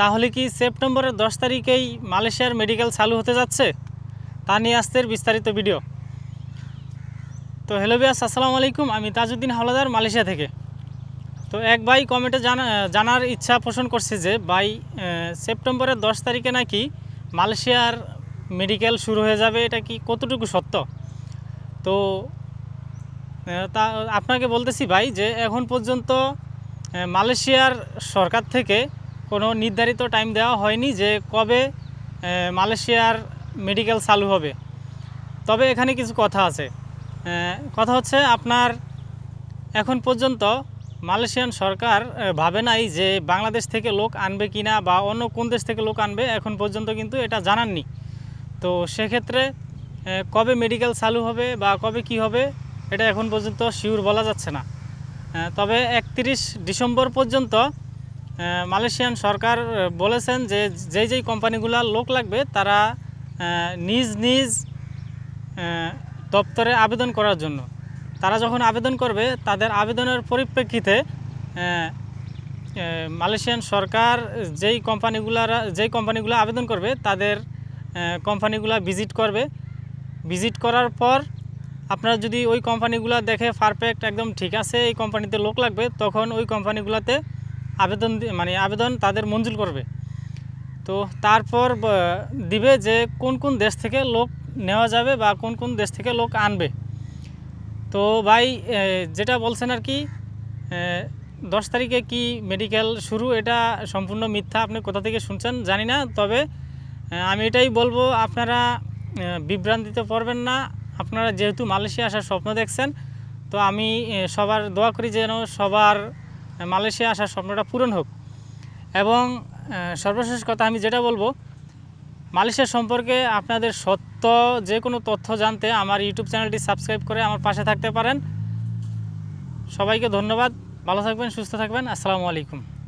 তাহলে কি সেপ্টেম্বরের দশ তারিখেই মালয়েশিয়ার মেডিকেল চালু হতে যাচ্ছে? তা নিয়ে আসতে বিস্তারিত ভিডিও। তো হ্যালো বিয়াস আসসালামু আলাইকুম। আমি তাজউদ্দিন হাওলাদার, মালয়েশিয়া থেকে। তো এক ভাই কমেন্টে জানা, জানার ইচ্ছা পোষণ করছে যে, ভাই সেপ্টেম্বরের দশ তারিখে নাকি মালয়েশিয়ার মেডিকেল শুরু হয়ে যাবে, এটা কি কতটুকু সত্য? তো তা আপনাকে বলতেছি ভাই যে, এখন পর্যন্ত মালয়েশিয়ার সরকার থেকে কোনো নির্ধারিত টাইম দেওয়া হয়নি যে কবে মালয়েশিয়ার মেডিকেল চালু হবে। তবে এখানে কিছু কথা আছে। কথা হচ্ছে আপনার এখন পর্যন্ত মালয়েশিয়ান সরকার ভাবে নাই যে বাংলাদেশ থেকে লোক আনবে কি না বা অন্য কোন দেশ থেকে লোক আনবে, এখন পর্যন্ত কিন্তু এটা জানাননি। তো সেক্ষেত্রে কবে মেডিকেল চালু হবে বা কবে কি হবে, এটা এখন পর্যন্ত শিওর বলা যাচ্ছে না। তবে একত্রিশ ডিসেম্বর পর্যন্ত মালয়েশিয়ান সরকার বলেছেন যে যেই যেই কোম্পানিগুলোর লোক লাগবে, তারা নিজ নিজ দপ্তরে আবেদন করার জন্য। তারা যখন আবেদন করবে, তাদের আবেদনের পরিপ্রেক্ষিতে মালয়েশিয়ান সরকার যেই কোম্পানিগুলারা, যেই কোম্পানিগুলো আবেদন করবে, তাদের কোম্পানিগুলো ভিজিট করবে। ভিজিট করার পর, আপনারা যদি ওই কোম্পানিগুলো দেখে পারফেক্ট, একদম ঠিক আছে, এই কোম্পানিতে লোক লাগবে, তখন ওই কোম্পানিগুলোতে আবেদন মানে আবেদন তাদের মঞ্জুর করবে। তো তারপর দিবে যে কোন কোন দেশ থেকে লোক নেওয়া যাবে বা কোন কোন দেশ থেকে লোক আনবে। তো ভাই যেটা বলছেন আর কি দশ তারিখে কি মেডিকেল শুরু? এটা সম্পূর্ণ মিথ্যা, আপনি কোথা থেকে শুনছেন জানি না। তবে আমি এটাই বলব, আপনারা বিভ্রান্তিতে পড়বেন না। আপনারা যেহেতু মালয়েশিয়া আসার স্বপ্ন দেখছেন, তো আমি সবার দোয়া করি যেন সবার মালয়েশিয়া আসার স্বপ্নটা পূরণ হোক। এবং সর্বশেষ কথা আমি যেটা বলব, মালয়েশিয়া সম্পর্কে আপনাদের সত্য যে কোনো তথ্য জানতে আমার ইউটিউব চ্যানেলটি সাবস্ক্রাইব করে আমার পাশে থাকতে পারেন। সবাইকে ধন্যবাদ। ভালো থাকবেন, সুস্থ থাকবেন। আসসালামু আলাইকুম।